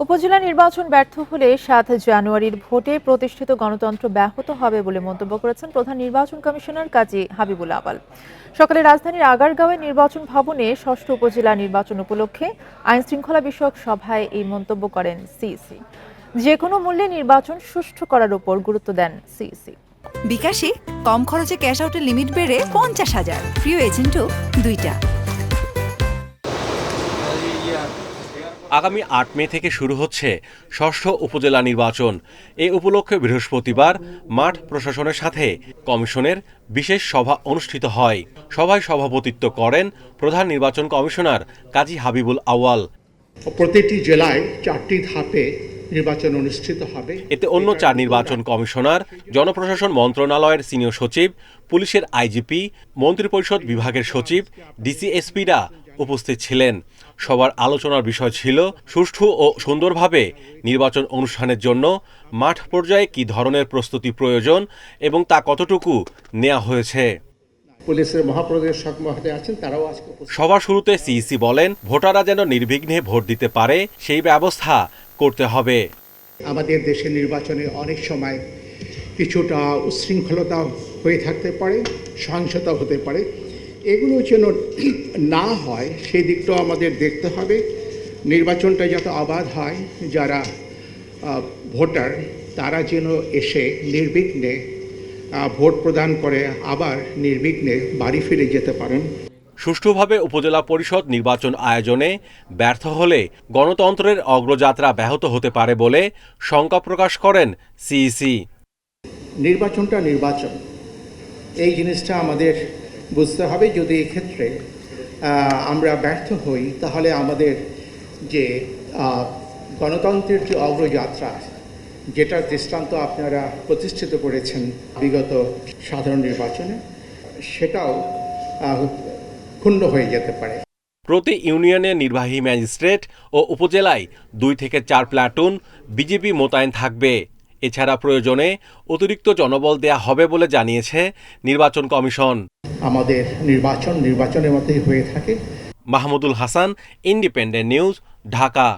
উপজেলা নির্বাচন ব্যর্থ হলে সাত জানুয়ারির ভোটে প্রতিষ্ঠিত গণতন্ত্র ব্যাহত হবে বলে মন্তব্য করেছেন প্রধান নির্বাচন কমিশনার কাজী হাবিবুল আবাল। সকালে রাজধানীর আগারগাঁওয়ে নির্বাচন ভবনে ষষ্ঠ উপজেলা নির্বাচন উপলক্ষে আইন শৃঙ্খলা বিষয়ক সভায় এই মন্তব্য করেন সিইসি। যে কোনো মূল্যে নির্বাচন সুষ্ঠু করার উপর গুরুত্ব দেন সিইসি। বিকাশে কম খরচে ক্যাশ আউটের লিমিট বেড়ে পঞ্চাশ হাজার। প্রিয় এজেন্টও দুইটা। আগামী আট মে থেকে শুরু হচ্ছে ষষ্ঠ উপজেলা নির্বাচন। এ উপলক্ষে বৃহস্পতিবার মাঠ প্রশাসনের সাথে কমিশনের বিশেষ সভা অনুষ্ঠিত হয়। সভায় সভাপতিত্ব করেন প্রধান নির্বাচন কমিশনার কাজী হাবিবুল আওয়াল প্রতিটি জেলায় চারটি ধাপে নির্বাচন অনুষ্ঠিত হবে। এতে অন্য চার নির্বাচন কমিশনার জনপ্রশাসন মন্ত্রণালয়ের সিনিয়র সচিব পুলিশের আইজিপি মন্ত্রিপরিষদ বিভাগের সচিব ডিসিএসপিরা উপস্থিত ছিলেন। সবার আলোচনার বিষয় ছিল সুষ্ঠু ও সুন্দরভাবে নির্বাচন অনুষ্ঠানের জন্য মাঠ পর্যায়ে কী ধরনের প্রস্তুতি প্রয়োজন এবং তা কতটুকু নেওয়া হয়েছে। পুলিশের মহাপরিদর্শক মহোদয় আছেন তারাও আজকে সবার শুরুতে সিইসি বলেন ভোটাররা যেন নির্বিঘ্নে ভোট দিতে পারে সেই ব্যবস্থা করতে হবে। আমাদের দেশের নির্বাচনে অনেক সময় কিছুটা উচ্ছৃঙ্খলতা হয়ে থাকতে পারে সহিংসতা হতে পারে। এগুলো যেন না হয় সেই দিকটাও আমাদের দেখতে হবে। নির্বাচনটা যাতে অবাধ হয় যারা ভোটার তারা যেন এসে নির্বিঘ্নে ভোট প্রদান করে আবার নির্বিঘ্নে বাড়ি ফিরে যেতে পারেন। সুষ্ঠুভাবে উপজেলা পরিষদ নির্বাচন আয়োজনে ব্যর্থ হলে গণতন্ত্রের অগ্রযাত্রা ব্যাহত হতে পারে বলে শঙ্কা প্রকাশ করেন সিইসি। নির্বাচনটা নির্বাচন। এই জিনিসটা আমাদের বুঝতে হবে যদি এক্ষেত্রে আমরা ব্যর্থ হই, তাহলে আমাদের যে গণতন্ত্রের যে অগ্রযাত্রা, যেটার দৃষ্টান্ত আপনারা প্রতিষ্ঠিত করেছেন বিগত সাধারণ নির্বাচনে, সেটাও ক্ষুণ্ণ হয়ে যেতে পারে। প্রতি ইউনিয়নের নির্বাহী ম্যাজিস্ট্রেট ও উপজেলায় দুই থেকে চার প্লাটুন বিজেপি মোতায়েন থাকবে। এছাড়া প্রয়োজনে অতিরিক্ত জনবল দেয়া হবে বলে জানিয়েছে নির্বাচন কমিশন। আমাদের নির্বাচন নির্বাচনের মধ্যেই হয়ে থাকে। Mahmudul Hasan independent news Dhaka.